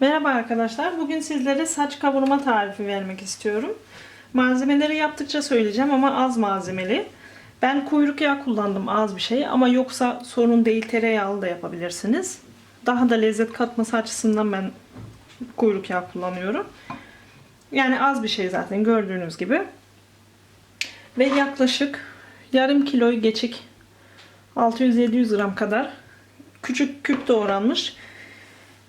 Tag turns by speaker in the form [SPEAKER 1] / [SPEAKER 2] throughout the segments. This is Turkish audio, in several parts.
[SPEAKER 1] Merhaba arkadaşlar. Bugün sizlere saç kavurma tarifi vermek istiyorum. Malzemeleri yaptıkça söyleyeceğim ama az malzemeli. Ben kuyruk yağı kullandım az bir şey ama yoksa sorun değil tereyağlı da yapabilirsiniz. Daha da lezzet katması açısından ben kuyruk yağı kullanıyorum. Yani az bir şey zaten gördüğünüz gibi. Ve yaklaşık yarım kilo geçik 600-700 gram kadar küçük küp doğranmış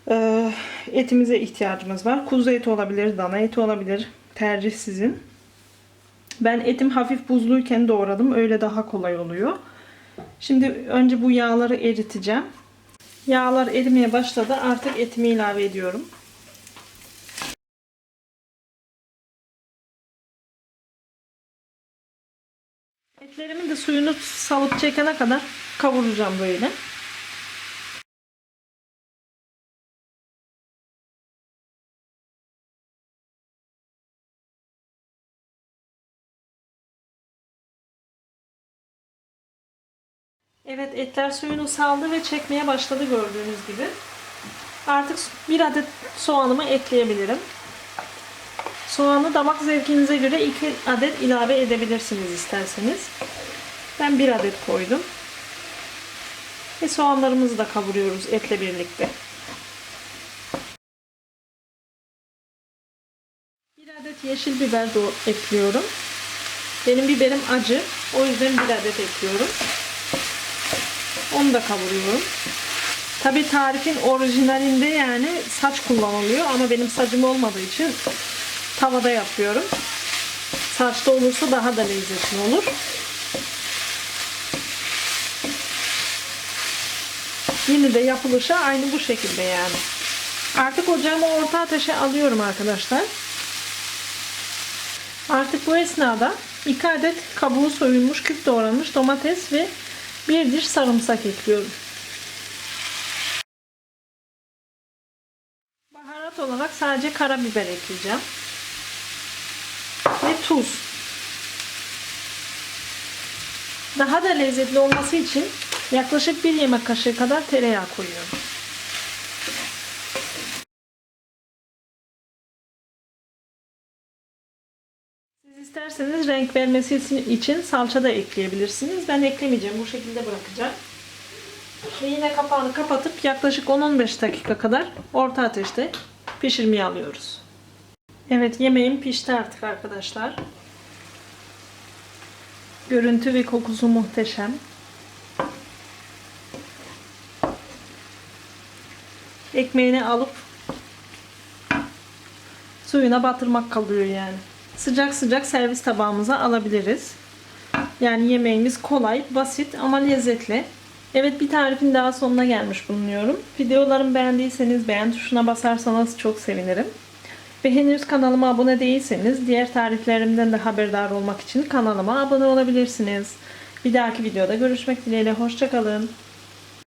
[SPEAKER 1] ee, etimize ihtiyacımız var. Kuzu eti olabilir, dana eti olabilir. Tercih sizin. Ben etim hafif buzluyken doğradım. Öyle daha kolay oluyor. Şimdi önce bu yağları eriteceğim. Yağlar erimeye başladı. Artık etimi ilave ediyorum. Etlerimin de suyunu salıp çekene kadar kavuracağım böyle. Evet etler suyunu saldı ve çekmeye başladı gördüğünüz gibi. Artık bir adet soğanımı ekleyebilirim. Soğanı damak zevkinize göre iki adet ilave edebilirsiniz isterseniz. Ben bir adet koydum. Ve soğanlarımızı da kavuruyoruz etle birlikte. Bir adet yeşil biber de ekliyorum. Benim biberim acı. O yüzden bir adet ekliyorum. Onu da kavuruyorum. Tabi tarifin orijinalinde yani saç kullanılıyor ama benim saçım olmadığı için tavada yapıyorum. Saçta olursa daha da lezzetli olur. Yine de yapılışı aynı bu şekilde yani. Artık ocağımı orta ateşe alıyorum arkadaşlar. Artık bu esnada 2 adet kabuğu soyulmuş küp doğranmış domates ve bir diş sarımsak ekliyorum. Baharat olarak sadece karabiber ekleyeceğim. Ve tuz. Daha da lezzetli olması için yaklaşık bir yemek kaşığı kadar tereyağı koyuyorum. İsterseniz renk vermesi için salça da ekleyebilirsiniz. Ben eklemeyeceğim. Bu şekilde bırakacağım. Ve yine kapağını kapatıp yaklaşık 10-15 dakika kadar orta ateşte pişirmeye alıyoruz. Evet yemeğim pişti artık arkadaşlar. Görüntü ve kokusu muhteşem. Ekmeğini alıp suyuna batırmak kalıyor yani. Sıcak sıcak servis tabağımıza alabiliriz. Yani yemeğimiz kolay, basit ama lezzetli. Evet bir tarifin daha sonuna gelmiş bulunuyorum. Videolarımı beğendiyseniz beğen tuşuna basarsanız çok sevinirim. Ve henüz kanalıma abone değilseniz diğer tariflerimden de haberdar olmak için kanalıma abone olabilirsiniz. Bir dahaki videoda görüşmek dileğiyle. Hoşçakalın.